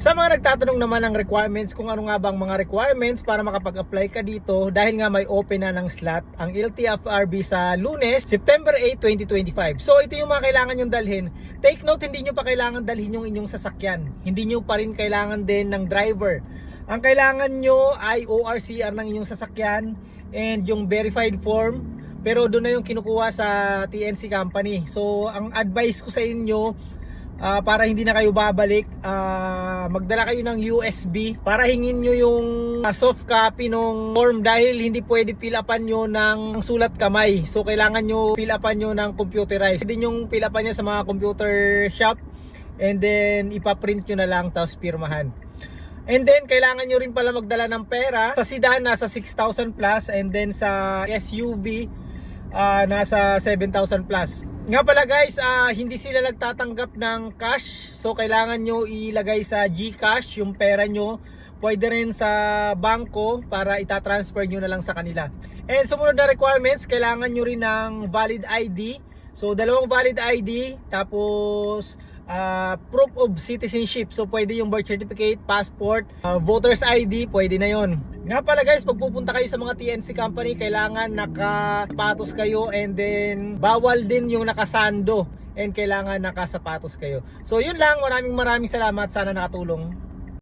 Sa mga nagtatanong naman ng requirements kung ano nga bang mga requirements para makapag-apply ka dito dahil nga may open na ng slot ang LTFRB sa lunes, September 8, 2025. So ito yung mga kailangan nyong dalhin. Take note, hindi nyo pa kailangan dalhin yung inyong sasakyan. Hindi nyo pa rin kailangan din ng driver. Ang kailangan nyo ay ORCR ng inyong sasakyan and yung verified form pero doon na yung kinukuha sa TNC company. So ang advice ko sa inyo Ah, para hindi na kayo babalik, ah, magdala kayo ng USB para hingin nyo yung ah, soft copy ng form dahil hindi pwede fill upan nyo ng sulat kamay. So kailangan nyo fill upan nyo ng computerized. Pwede nyo fill upan niya sa mga computer shop and then ipaprint nyo na lang tapos pirmahan. And then kailangan nyo rin pala magdala ng pera. Sa sedan nasa 6,000 plus and then sa SUV ah, nasa 7,000 plus. Nga pala guys, ah, hindi sila nagtatanggap ng cash. So kailangan nyo ilagay sa GCash yung pera nyo. Pwede rin sa bangko para itatransfer nyo na lang sa kanila. And sumunod na requirements, kailangan nyo rin ng valid ID. So dalawang valid ID, tapos ah, proof of citizenship. So pwede yung birth certificate, passport, ah, voter's ID, pwede na yon. Nga pala guys, pag pupunta kayo sa mga TNC company, kailangan nakapatos kayo and then bawal din yung nakasando and kailangan nakasapatos kayo. So yun lang, maraming maraming salamat. Sana nakatulong.